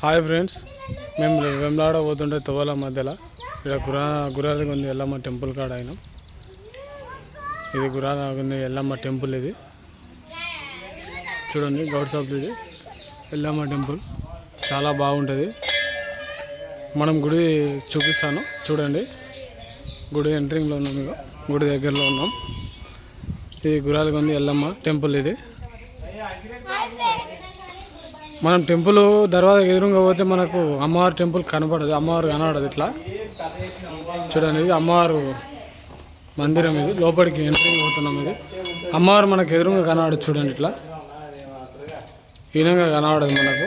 Hi friends మేము వెమ్లాడ పోతుంటే తువాల మధ్యలో. ఇక్కడ గురా గురాది ఉంది ఎల్లమ్మ టెంపుల్ కాడ అయినాం. ఇది గురాద ఉంది ఎల్లమ్మ టెంపుల్ ఇది. చూడండి గౌడ్ షాప్ ఇది. ఎల్లమ్మ టెంపుల్. చాలా బాగుంటుంది. మనం గుడి చూపిస్తాను. చూడండి. గుడి ఎంట్రింగ్లో ఉన్నాం గుడి దగ్గరలో ఉన్నాం. ఇది గురాలగొంది ఎల్లమ్మ టెంపుల్ ఇది. మనం టెంపుల్ దర్వాజా ఎదురుగా పోతే మనకు అమ్మవారి టెంపుల్ కనపడదు అమ్మవారు కనబడదు ఇట్లా. చూడండి ఇది అమ్మవారు మందిరం ఇది. లోపలికి ఎంట్రీ పోతున్నాం ఇది. అమ్మవారు మనకు ఎదురుగా కనబడదు చూడండి ఇట్లా. ఈనంగా కనబడదు మనకు.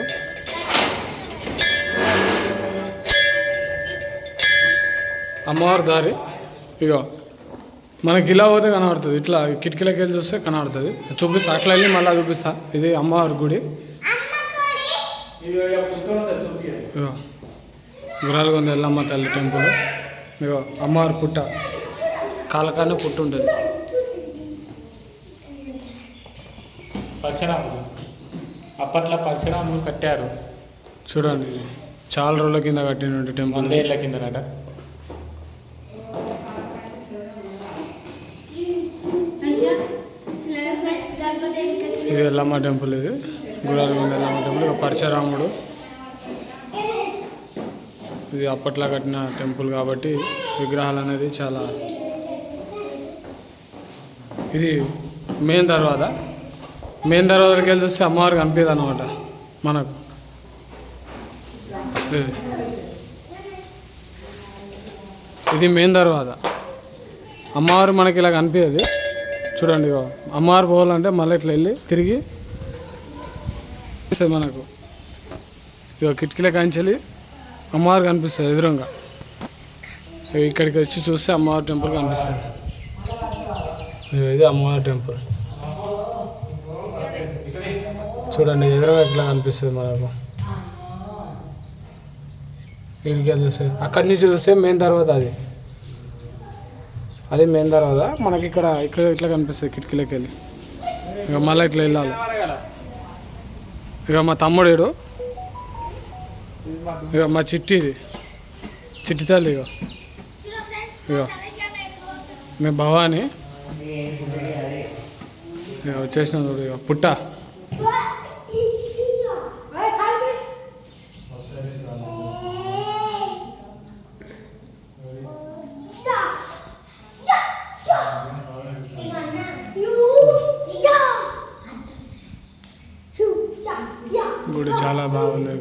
అమ్మవారి దారి ఇగో మనకి ఇలా పోతే కనబడుతుంది ఇట్లా కిటికీలకి వెళ్ళి చూస్తే కనబడుతుంది చూపిస్తా అట్లా వెళ్ళి మళ్ళీ చూపిస్తా. ఇది అమ్మవారి గుడి. ఇగో గురాలగొంద ఎల్లమ్మ తల్లి టెంపుల్. ఇగో అమ్మవారి పుట్ట. కాలకానే పుట్టు ఉంటుంది. పరశురాముడు అప్పట్లో పరశురాముడు కట్టారు. చూడండి చాలా రోజుల కింద కట్టిన టెంపుల్. వందేళ్ళ కిందనట. ఇది ఎల్లమ్మ టెంపుల్ ఇది. గురాలగొండ ఎల్లమ్మ టెంపుల్ ఇక పరశురాముడు. ఇది అప్పట్లో కట్టిన టెంపుల్ కాబట్టి విగ్రహాలు అనేది చాలా ఇది మెయిన్ తర్వాత. మెయిన్ తర్వాతకి వెళ్ళి చూస్తే అమ్మవారు కనిపించదు అనమాట మనకు. ఇది. మెయిన్ తర్వాత. అమ్మవారు మనకి ఇలా కనిపించదు చూడండి అమ్మవారు పోవాలంటే మళ్ళీ ఇట్లా వెళ్ళి తిరిగి కనిపిస్తుంది మనకు. ఇక కిటికీల కాంచెలి అమ్మవారు కనిపిస్తుంది ఎదురుగా. ఇక్కడికి వచ్చి చూస్తే అమ్మవారి టెంపుల్ కనిపిస్తుంది. ఇది అమ్మవారి టెంపుల్. చూడండి ఎదురుగా ఇట్లా కనిపిస్తుంది మనకు. ఇక్కడికి చూస్తే అక్కడి నుంచి చూస్తే మెయిన్ తర్వాత అది. అది మెయిన్ తర్వాత మనకి ఇక్కడ ఇక్కడ ఇట్లా కనిపిస్తుంది కిటికీలోకి వెళ్ళి ఇక మళ్ళీ ఇట్లా వెళ్ళాలి. ఇక మా తమ్ముడు ఇక మా చిట్టి ఇది. చిట్టి తల్లి ఇక. ఇక. మేము భవాని. వచ్చేసిన చూడు ఇక. పుట్ట. గుడి చాలా బాగుంది